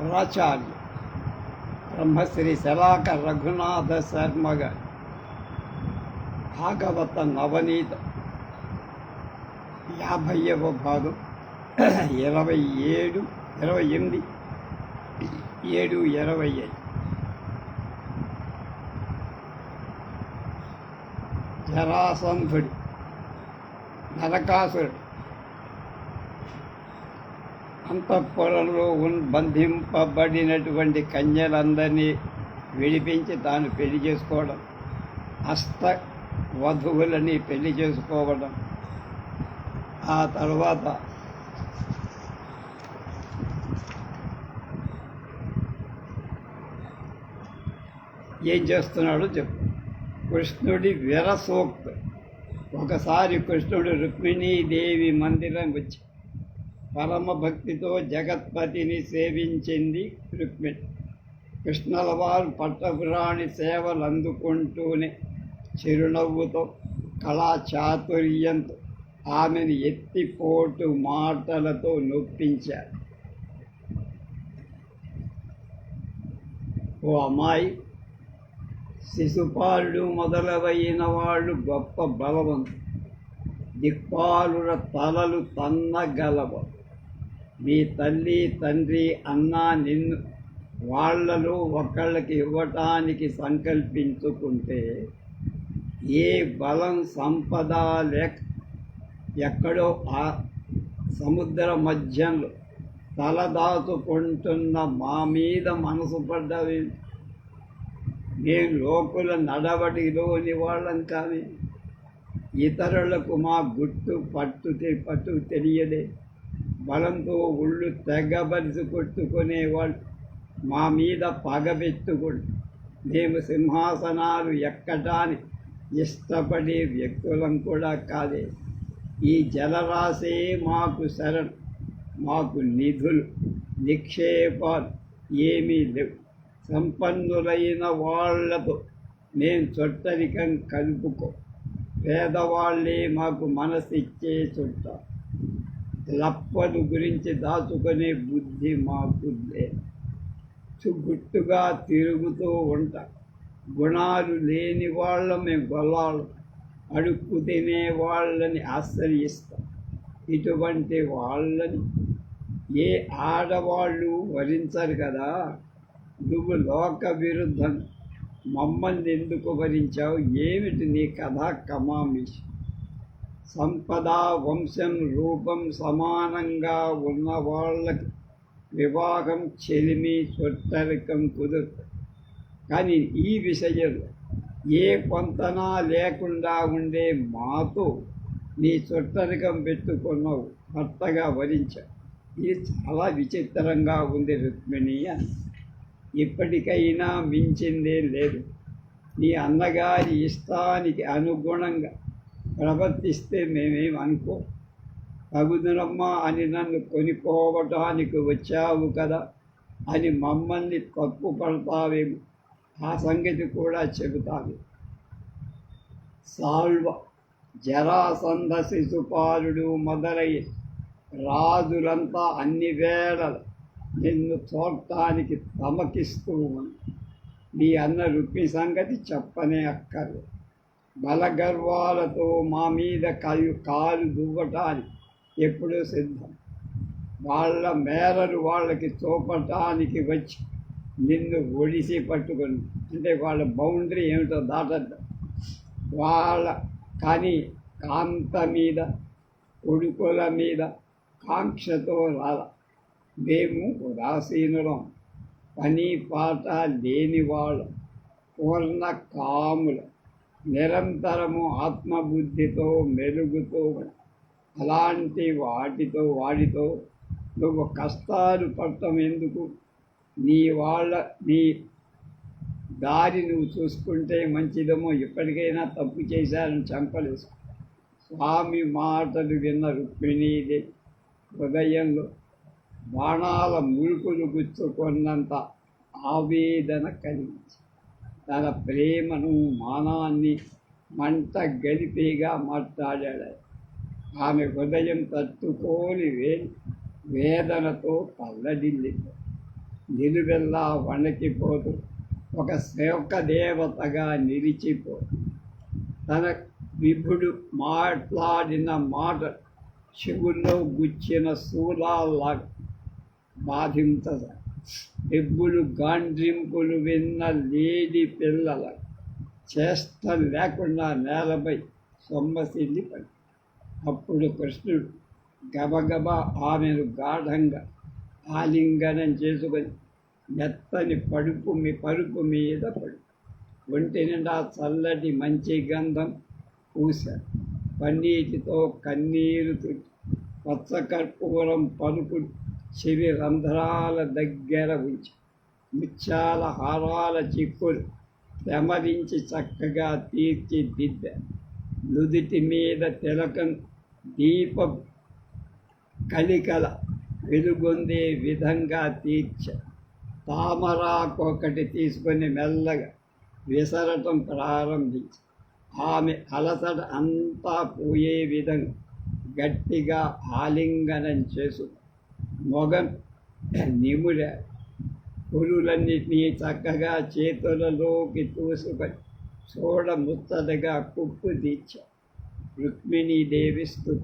ప్రాచార్య బ్రహ్మశ్రీ శలాక రఘునాథ శర్మ గారి భాగవత నవనీత. యాభైవ భాగం ఇరవై ఏడు ఇరవై ఎనిమిది ఏడు ఇరవై ఐదు. జరాసంధుడు నరకాసురుడు. అంతఃపురంలో ఉన్ బంధింపబడినటువంటి కన్యలందరినీ విడిపించి తాను పెళ్ళి చేసుకోవడం హస్త వధువులని పెళ్ళి చేసుకోవడం. ఆ తర్వాత ఏం చేస్తున్నాడో చెప్పు. కృష్ణుడి విరసోక్తి. ఒకసారి కృష్ణుడు రుక్మిణీదేవి మందిరం వచ్చి పరమభక్తితో జగత్పతిని సేవించింది రుక్మిణి. కృష్ణలవారు పట్టపురాణి సేవలు అందుకుంటూనే చిరునవ్వుతో కళా చాతుర్యంతో ఆమెను ఎత్తిపోటు మాటలతో నొప్పించారు. ఓ అమ్మాయి శిశుపాలుడు మొదలవైన వాళ్ళు గొప్ప బలవంతు దిక్పాలుల తలలు తన్నగలవ మీ తల్లి తండ్రి అన్న నిన్ను వాళ్ళలో ఒకళ్ళకి ఇవ్వటానికి సంకల్పించుకుంటే ఏ బలం సంపద లేక ఎక్కడో ఆ సముద్ర మధ్యంలో తలదాచుకుంటున్న మా మీద మనసు పడ్డవి నేను లోకుల నడవడిలోని వాళ్ళం కానీ ఇతరులకు మా గుట్టు పట్టు పట్టు తెలియదే. బలంతో ఒళ్ళు తెగబరిసి కొట్టుకునేవాళ్ళు. మా మీద పగబెట్టుకుని మేము సింహాసనాలు ఎక్కటానికి ఇష్టపడే వ్యక్తులం కూడా కాదే. ఈ జలరాశే మాకు శరణ్. మాకు నిధులు నిక్షేపాలు ఏమీ లేవు. సంపన్నులైన వాళ్ళతో నేను చొట్టరికం కలుపుకో. పేదవాళ్ళే మాకు మనసిచ్చే చుట్ట. లప్పలు గురించి దాచుకునే బుద్ధి మాకు లేదు చుగుట్టుగా తిరుగుతూ ఉంటాం. గుణాలు లేని వాళ్ళమే గొల్లాలు అడుక్కు తినే వాళ్ళని ఆశ్రయిస్తాం. ఇటువంటి వాళ్ళని ఏ ఆడవాళ్ళు వరించరు కదా. నువ్వు లోక విరుద్ధం. మమ్మల్ని ఎందుకు వరించావు? ఏమిటి నీ కథ కమామిషి? సంపద వంశం రూపం సమానంగా ఉన్న వాళ్ళకి వివాహం చెలిమి చొట్టరికం కుదురుతుంది కానీ ఈ విషయంలో ఏ పొంతనా లేకుండా ఉండే మాతో నీ చుట్టరికం పెట్టుకున్నావు భర్తగా వరించావు ఇది చాలా విచిత్రంగా ఉంది రుక్మిణి అని. ఇప్పటికైనా మించిందే లేదు. నీ అన్నగారి ఇష్టానికి అనుగుణంగా ప్రవర్తిస్తే మేమేం అనుకో తగుదనమ్మా అని నన్ను కొనుక్కోవటానికి వచ్చావు కదా అని మమ్మల్ని తప్పు పడతావేమో ఆ సంగతి కూడా చెబుతాను. సాల్వ జరాసంధ శిశుపాలుడు మొదలై రాజులంతా అన్ని వేళలు నిన్ను చూడటానికి తమకిస్తూ ఉంది అన్న రుక్మి సంగతి చెప్పనే అక్కర్లేదు. బలగర్వాలతో మా మీద కలు కాలు దువ్వటానికి ఎప్పుడూ సిద్ధం. వాళ్ళ మేరలు వాళ్ళకి చూపటానికి వచ్చి నిన్ను ఒడిసి పట్టుకొని అంటే వాళ్ళ బౌండరీ ఏమిటో దాటద్దు. వాళ్ళ కానీ కాంత మీద కొడుకుల మీద కాంక్షతో రాల. మేము ఉదాసీనులం పని పాట లేని వాళ్ళం పూర్ణ కాములు. నిరంతరము ఆత్మబుద్ధితో మెరుగుతో అలాంటి వాటితో వాడితో నువ్వు కష్టాలు పడటం ఎందుకు? నీ వాళ్ళ నీ దారి నువ్వు చూసుకుంటే మంచిదేమో. ఎప్పటికైనా తప్పు చేశారని చంపలేదు. స్వామి మాటలు విన్న రుక్మిణీది హృదయంలో బాణాల ముడుకులు గుచ్చుకున్నంత ఆవేదన కలిగించింది. తన ప్రేమను మానాన్ని మంట గలిపేగా మాట్లాడాడు. ఆమె హృదయం తట్టుకోని వే వేదనతో తల్లడిల్లింది నిలువెల్లా వణకిపోతూ ఒక శోక దేవతగా నిలిచిపో. తన విభుడు మాట్లాడిన మాట చెవుల్లో గుచ్చిన శూలాల్లా బాధించద ఎబ్బులు గాండ్రింపులు విన్న లేడి పిల్లల చేష్ట లేకుండా నేలపై సొమ్మసిల్లి పడి. అప్పుడు కృష్ణుడు గబగబా ఆమెను గాఢంగా ఆలింగనం చేసుకొని మెత్తని పడుపు మీ పరుపు మీద పడు. ఒంటి నిండా చల్లటి మంచి గంధం పూశాడు. పన్నీటితో కన్నీరు పచ్చ పచ్చకర్పూరం పలుకు చెవి రంధ్రాల దగ్గర ఉంచి ముత్యాల హారాల చిక్కులు తెమరించి చక్కగా తీర్చిదిద్ద. నుదిటి మీద తిలకం దీపం కలికల వెలుగొందే విధంగా తీర్చ. తామరాకొకటి తీసుకొని మెల్లగా విసరటం ప్రారంభించి. ఆమె అలసట అంతా పోయే విధంగా గట్టిగా ఆలింగనం చేసుకు మొగం. నిముర. పురులన్నిటినీ చక్కగా చేతులలోకి తోసుకొని చూడ ముత్తదగా కుప్పు తీర్చ. రుక్మిణి దేవిస్తూ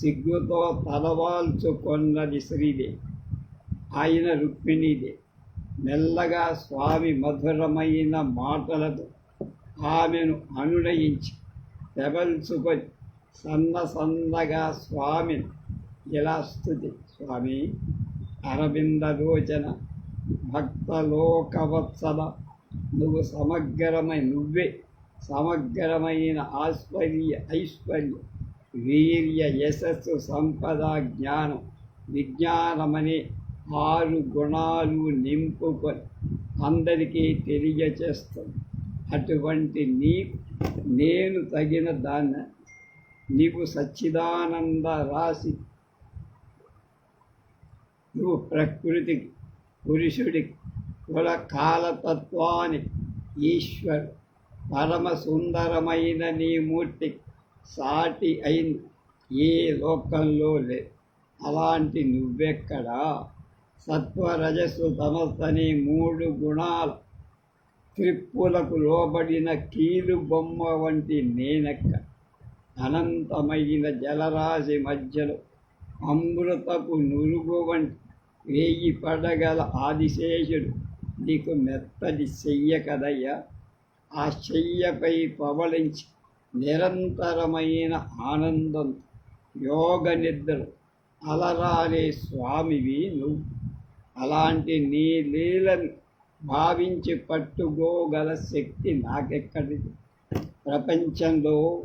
సిగ్గుతో తలవాల్చుకొన్నది శ్రీదేవి. ఆయన రుక్మిణీదే. మెల్లగా స్వామి మధురమైన మాటలతో ఆమెను అనునయించి తెవల్చుకొని సన్న సన్నగా స్వామిని ఇలా స్థుతి స్వామి అరవింద రోచన భక్తలోకవత్సల. నువ్వు సమగ్రమై నువ్వే సమగ్రమైన ఆశ్వర్య ఐశ్వర్య వీర్య యశస్సు సంపద జ్ఞానం విజ్ఞానమనే ఆరు గుణాలు నింపుకొని అందరికీ తెలియచేస్తుంది అటువంటి నీకు నేను తగిన దాన్ని నీవు సచ్చిదానంద రాసి నువ్వు ప్రకృతికి పురుషుడికి కుల కాలతత్వాన్ని ఈశ్వరు పరమ సుందరమైన నీ మూర్తికి సాటి అయింది. ఏ లోకంలో లే అలాంటి నువ్వెక్కడా? సత్వరజస్సు తమస్తనే మూడు గుణాలు. త్రిప్పులకు లోబడిన కీలు బొమ్మ వంటి నేనెక్క. అనంతమైన జలరాశి మధ్యలో అమృతపు నురుగు వంటి వేయి పడగల ఆదిశేషుడు నీకు మెత్తడి చెయ్య కదయ్యా. ఆ చెయ్యపై పవళించి నిరంతరమైన ఆనందం యోగ నిద్ర అలరారే స్వామివి నువ్వు. అలాంటి నీ లీలను భావించి పట్టుకోగల శక్తి నాకెక్కడిది? ప్రపంచంలో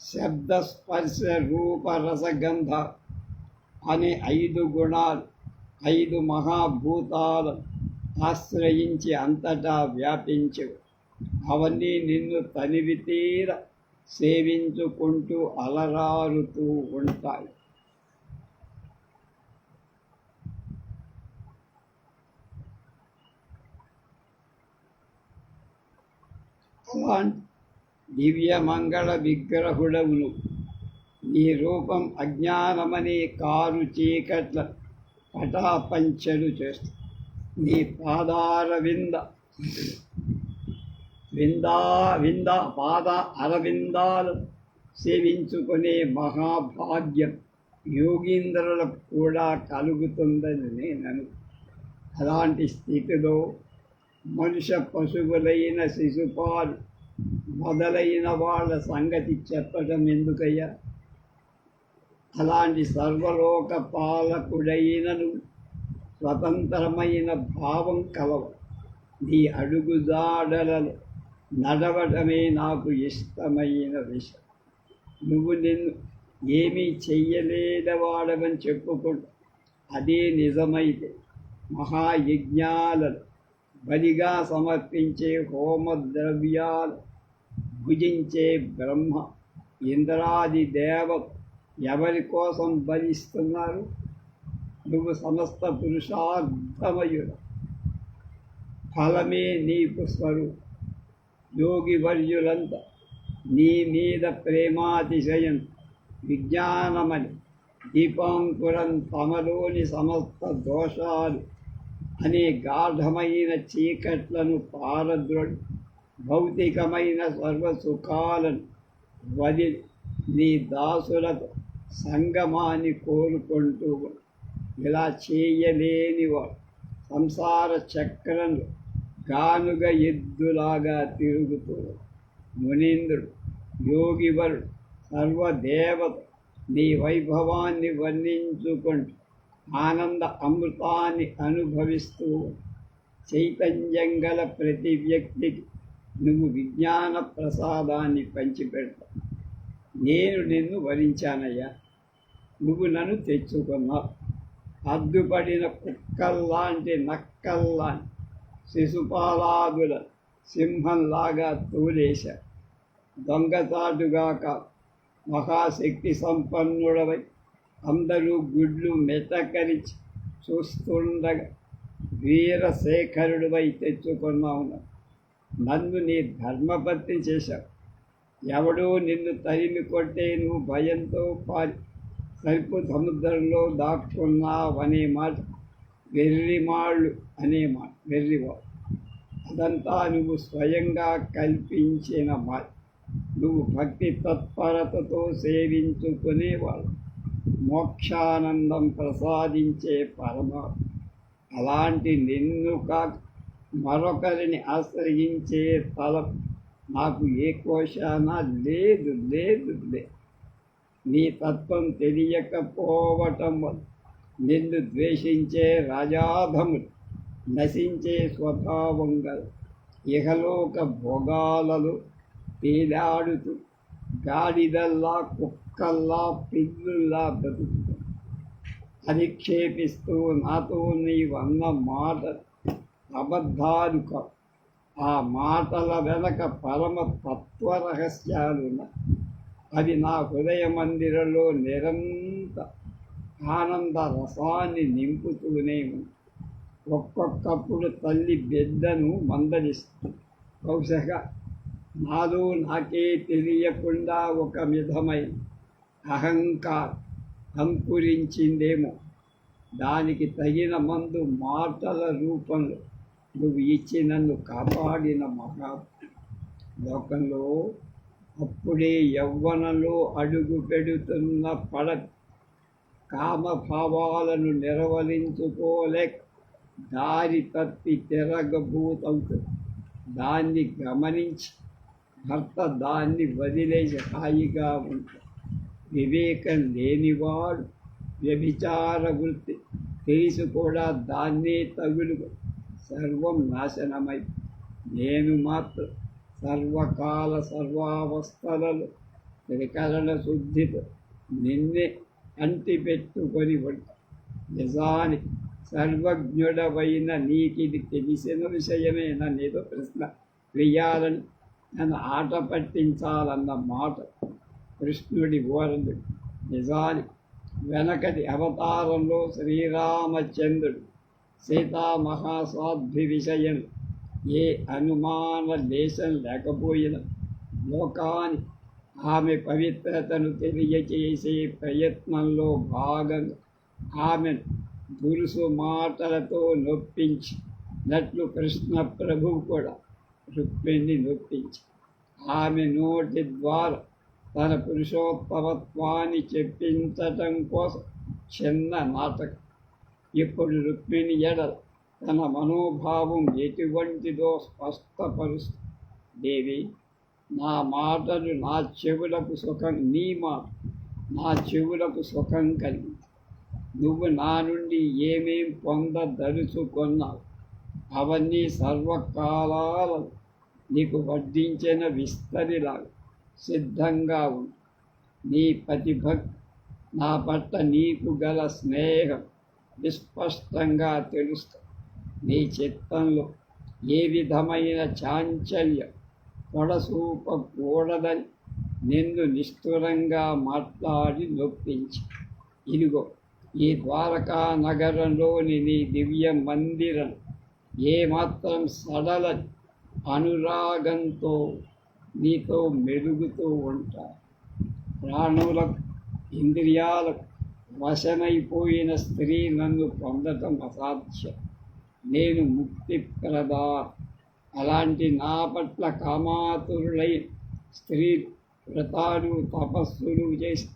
శబ్దస్పర్శ రూపరసగంధ రూప రసగంధ అనే ఐదు గుణాలు ఐదు మహాభూతాలు ఆశ్రయించి అంతటా వ్యాపించవు అవన్నీ నిన్ను తనివి తీర సేవించుకుంటూ అలరారుతూ ఉంటాయి. అలాంటి దివ్యమంగళ విగ్రహుడవును నీ రూపం అజ్ఞానమనే కారు చీకట్ల పటాపంచలు చేస్తూ. నీ పాదార వింద విందా వింద పాద అరవిందాలు సేవించుకునే మహాభాగ్యం యోగీంద్రులకు కూడా కలుగుతుందని నేను అలాంటి స్థితిలో మనుష్య పశువులైన శిశుపాలు మొదలైన వాళ్ళ సంగతి చెప్పటం ఎందుకయ్యా? అలాంటి సర్వలోక పాలకుడైనను స్వతంత్రమైన భావం కలవ. నీ అడుగుజాడలలో నడవటమే నాకు ఇష్టమైన విషయం. నువ్వు నిన్ను ఏమీ చెయ్యలేదవాడమని చెప్పుకుంటా. అదే నిజమైతే మహాయజ్ఞాలను బలిగా సమర్పించే హోమ ద్రవ్యాలు భుజించే బ్రహ్మ ఇంద్రాది దేవ ఎవరి కోసం బలిస్తున్నారు నువ్వు సమస్త పురుషార్థమయుడు. ఫలమే నీకు స్వరూపం. యోగివర్యులంతా నీ మీద ప్రేమాతిశయం విజ్ఞానమని దీపాంకురం తమలోని సమస్త దోషాలు అనే గాఢమైన చీకట్లను పారద్రుడు. భౌతికమైన సర్వ సుఖాలను నీ దాసులతో సంగమాన్ని కోరుకుంటూ ఇలా చేయలేనివాడు సంసార చక్రంలో గానుగ ఎద్దులాగా తిరుగుతూ మునీంద్రుడు యోగివరుడు సర్వదేవత నీ వైభవాన్ని వర్ణించుకుంటూ ఆనంద అమృతాన్ని అనుభవిస్తూ చైతన్యం గల ప్రతి వ్యక్తికి నువ్వు విజ్ఞాన ప్రసాదాన్ని పంచిపెడతావు. నేను నిన్ను వరించానయ్యా. నువ్వు నన్ను తెచ్చుకున్నావు. అద్దుపడిన కుక్కల్లాంటి నక్కల్లాంటి శిశుపాలాదుల సింహంలాగా తోలేశా దొంగతాటుగాక మహాశక్తి సంపన్నుడవై అందరూ గుడ్లు మెతకరిచి చూస్తుండగా వీరశేఖరుడివై తెచ్చుకున్నావు. నన్ను నీ ధర్మపత్ని చేశావు. ఎవడో నిన్ను తరిమి కొట్టే నువ్వు భయంతో పారి సరిపు సముద్రంలో దాక్కున్నావనే మాట. వెర్రిమాళ్ళు అనే మాట వెర్రివాళ్ళు అదంతా నువ్వు స్వయంగా కల్పించిన మాట. నువ్వు భక్తి తత్పరతతో సేవించుకునేవాడు మోక్షానందం ప్రసాదించే పరమాత్మ. అలాంటి నిన్ను కాక మరొకరిని ఆశ్రయించే తలం నాకు ఏ కోశాన? లేదు లేదు లేదు నీ తత్వం తెలియకపోవటం వల్ల నిన్ను ద్వేషించే రాజాధములు నశించే స్వభావం గల ఇహలోక భోగాలలో తేలాడుతూ గాడిదల్లా కుక్కల్లా పిల్లుల్లా బ్రతుకు అధిక్షేపిస్తూ నాతో నీవన్న మాట అబద్ధాలుక ఆ మాటల వెనక పరమ తత్వ రహస్యాలున్న అది నా హృదయ మందిరంలో నిరంత ఆనంద రసాన్ని నింపుతూనే ఒక్కొక్కప్పుడు తల్లి బిడ్డను మందలిస్తుంది బహుశగా నాలో నాకే తెలియకుండా ఒక విధమైన అహంకారం అంకురించిందేమో. దానికి తగిన మందు మాటల రూపంలో నువ్వు ఇచ్చి నన్ను కాపాడిన మహా లోకంలో అప్పుడే యవ్వనలో అడుగు పెడుతున్న పడ కామభావాలను నిర్వహించుకోలేక దారి తప్పి తిరగబూతవుతుంది దాన్ని గమనించి భర్త దాన్ని వదిలేసి హాయిగా ఉంటాడు వివేకం లేనివాడు వ్యభిచార వృత్తి తెలిసి కూడా దాన్నే తగులుగా సర్వం నాశనమై నేను మాత్రం సర్వకాల సర్వావస్థలలో త్రికరణ శుద్ధితో నిన్నే అంటిపెట్టుకొని ఉంటా నిజానికి సర్వజ్ఞుడవైన నీకిది తెలిసిన విషయమే నన్ను ప్రశ్న. వెయ్యాలని నన్ను ఆట పట్టించాలన్న మాట. కృష్ణుడి ఓరందుడు నిజానికి వెనకటి అవతారంలో శ్రీరామచంద్రుడు. సీతామహాసాధ్వి విషయం ఏ అనుమాన లేశం లేకపోయినా లోకాన్ని ఆమె పవిత్రతను తెలియచేసే ప్రయత్నంలో భాగంగా ఆమెను దురుసు మాటలతో నొప్పించి నట్లు కృష్ణ ప్రభు కూడా రుక్మిణి నొప్పించి ఆమె నోటి ద్వారా తన పురుషోత్తమత్వాన్ని చెప్పించటం కోసం చిన్న నాటకం ఇప్పుడు రుక్మిణి ఎడ తన మనోభావం ఎటువంటిదో స్పష్టపరుస్తూ దేవి నా మాటలు నా చెవులకు సుఖం నీ మాట నా చెవులకు సుఖం కలిగి. నువ్వు నా నుండి ఏమేం పొందదలుచుకున్నావు? అవన్నీ సర్వకాలాల నీకు వడ్డించిన విస్తరిలాగా సిద్ధంగా ఉంది నీ ప్రతిభక్తి నా పట్ల నీకు గల స్నేహం విస్పష్టంగా తెలుస్తుంది నీ చిత్తంలో ఏ విధమైన చాంచల్యం పొడసూపకూడదని నిన్ను నిష్ఠురంగా మాట్లాడి నొప్పించి. ఇదిగో ఈ ద్వారకా నగరంలోని నీ దివ్య మందిరం ఏమాత్రం సడల అనురాగంతో నీతో మెరుగుతూ ఉంటా ప్రాణులకు ఇంద్రియాలకు వశమైపోయిన స్త్రీ నన్ను పొందటం అసాధ్యం. నేను ముక్తి ప్రదా. అలాంటి నా పట్ల కామాతురులై స్త్రీ వ్రతాలు తపస్సులు చేసి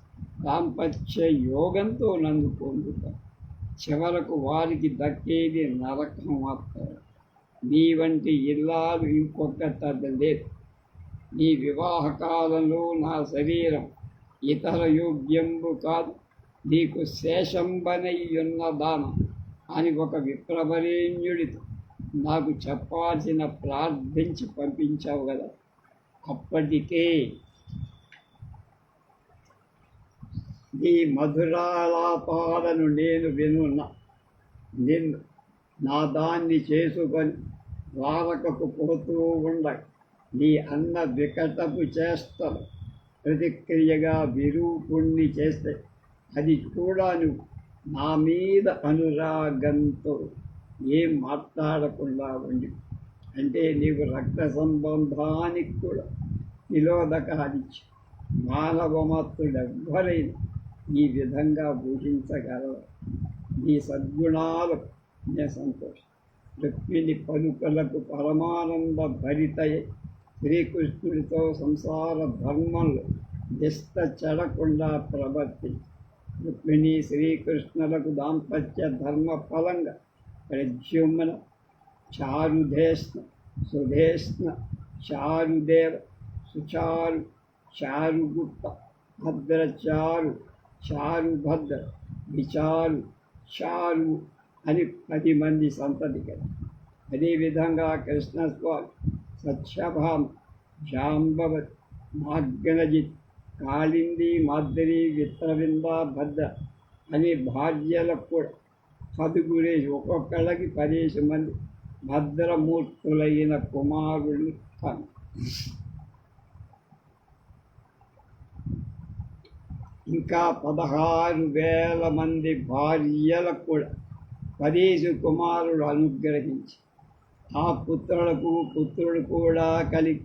దాంపత్య యోగంతో నన్ను పొందుతాను. చివరకు వారికి దక్కేది నరకం మాత్రమే. నీ వంటి ఇల్లాలు ఇంకొక లేదు. నీ వివాహ కాలంలో నా శరీరం ఇతర యోగ్యంబు కాదు. నీకు శేషంబనయ్యున్న ఉన్న దానం. అని ఒక విప్రవరేణ్యుడితో నాకు చెప్పాల్సిన ప్రార్థించి పంపించావు కదా. అప్పటికే నీ మధురాలాపాలను నేను వినున్నా. నిన్ను నా దాన్ని చేసుకొని ద్వారకకు పోతూ ఉండ. నీ అన్న వికటపు చేస్తలు ప్రతిక్రియగా విరూపుణ్ణి చేస్తే అది కూడా నువ్వు నా మీద అనురాగంతో ఏం మాట్లాడకుండా ఉండి అంటే నీవు రక్త సంబంధానికి కూడా నిరోధకాలిచ్చి మానవమత్తుడెవ్వరైనా ఈ విధంగా భూషించగలరు నీ సద్గుణాలు నే సంతోషం. రుక్మిణి పలుకలకు పరమానంద భరితయే. శ్రీకృష్ణుడితో సంసార ధర్మంలో నిష్ట చెడకుండా ప్రవర్తి రుక్మిణి శ్రీకృష్ణులకు దాంపత్య ధర్మ ఫలంగా ప్రద్యుమ్న చారుధేష్ణ సుధేష్ణ చారుదేవ సుచారు చారుగుప్త భద్రచారు చారుభద్ర విచారు చారు అని పది మంది సంతతి కదా అదేవిధంగా కృష్ణస్వామి సత్యభామ జాంబవత్ మాగ్గనజిత్ కాళింది మాద్రి విత్రవింద భద్ర అని భార్యలకు కూడా పదుగురే ఒక్కొక్కళ్ళకి పదేసి మంది భద్రమూర్తులైన కుమారుడు తను. ఇంకా పదహారు వేల మంది భార్యలకు కూడా పదేసి కుమారుడు అనుగ్రహించి ఆ పుత్రులకు పుత్రుడు కూడా కలిగి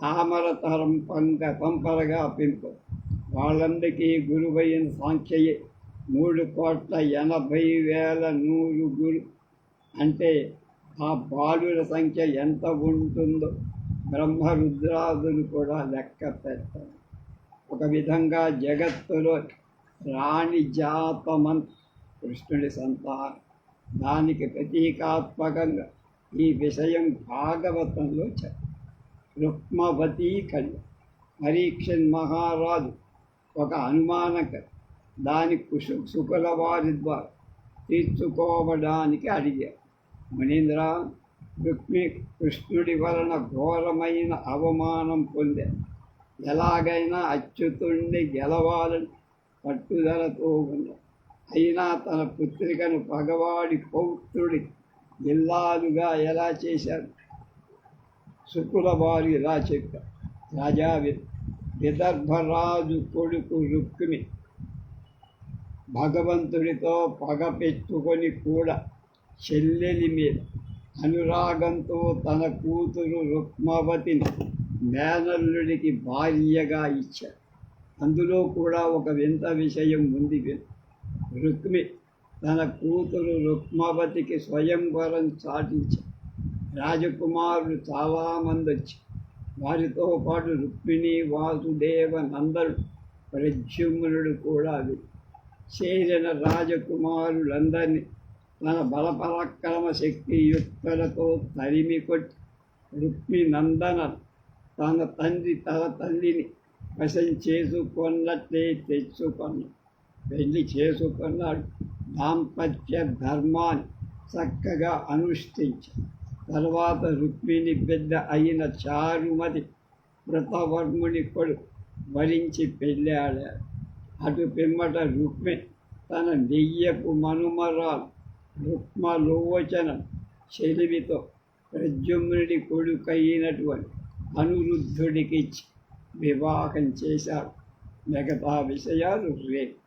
తామరతరం పంక పంపరగా పెంపు. వాళ్ళందరికీ గురువైన సాంఖ్యయే. మూడు కోట్ల ఎనభై వేల నూరు గురు. అంటే ఆ బాలుల సంఖ్య ఎంత ఉంటుందో బ్రహ్మరుద్రాదులు కూడా లెక్క పెట్టారు. ఒక విధంగా జగత్తులో రాణి జాతమన్ కృష్ణుడి సంతానం. దానికి ప్రతీకాత్మకంగా ఈ విషయం భాగవతంలో చెప్పారు రుక్మవతీ కళ్యాణ్ పరీక్షన్ మహారాజు ఒక అనుమానక దాని కుషు శుకుల వారి ద్వారా తీర్చుకోవడానికి అడిగారు. మణీంద్ర రుక్మి కృష్ణుడి వలన ఘోరమైన అవమానం పొందారు ఎలాగైనా అచ్యుతుణ్ణి గెలవాలని పట్టుదలతో ఉన్నారు అయినా తన పుత్రికను పగవాడి పౌత్రుడి ఇల్లాలుగా ఎలా చేశారు శుకుల వారు ఇలా చెప్పారు రాజా విదర్భరాజు కొడుకు రుక్మి భగవంతుడితో పగ పెట్టుకొని కూడా చెల్లెలి మీద అనురాగంతో తన కూతురు రుక్మవతిని మేనల్లుడికి భార్యగా ఇచ్చారు. అందులో కూడా ఒక వింత విషయం ఉంది రుక్మి తన కూతురు రుక్మవతికి స్వయంవరం చాటించారు రాజకుమారులు చాలామంది వచ్చి వారితో పాటు రుక్మిణి వాసుదేవ నందరు ప్రద్యుమ్నుడు కూడా చేరిన రాజకుమారులందరినీ తన బలపరాక్రమ శక్తి యుక్తులతో తరిమి కొట్టి రుక్మి నందన తన తండ్రి తన తల్లిని వశం చేసుకున్నట్లే తెచ్చుకొని పెళ్ళి చేసుకున్నాడు. దాంపత్య ధర్మాన్ని చక్కగా అనుష్ఠించాడు. తర్వాత రుక్మిణి బిడ్డ అయిన చారుమతి వ్రతవర్ముని కొడుకు వరించి పెళ్ళాడాడు అటు పిమ్మట రుక్మి తన నెయ్యపు మనుమరాలు రుక్మలోచన చెలివితో ప్రద్యుమ్నుడి కొడుకైనటువంటి అనురుద్ధుడికిచ్చి వివాహం చేశారు. మిగతా విషయాలు రేపు.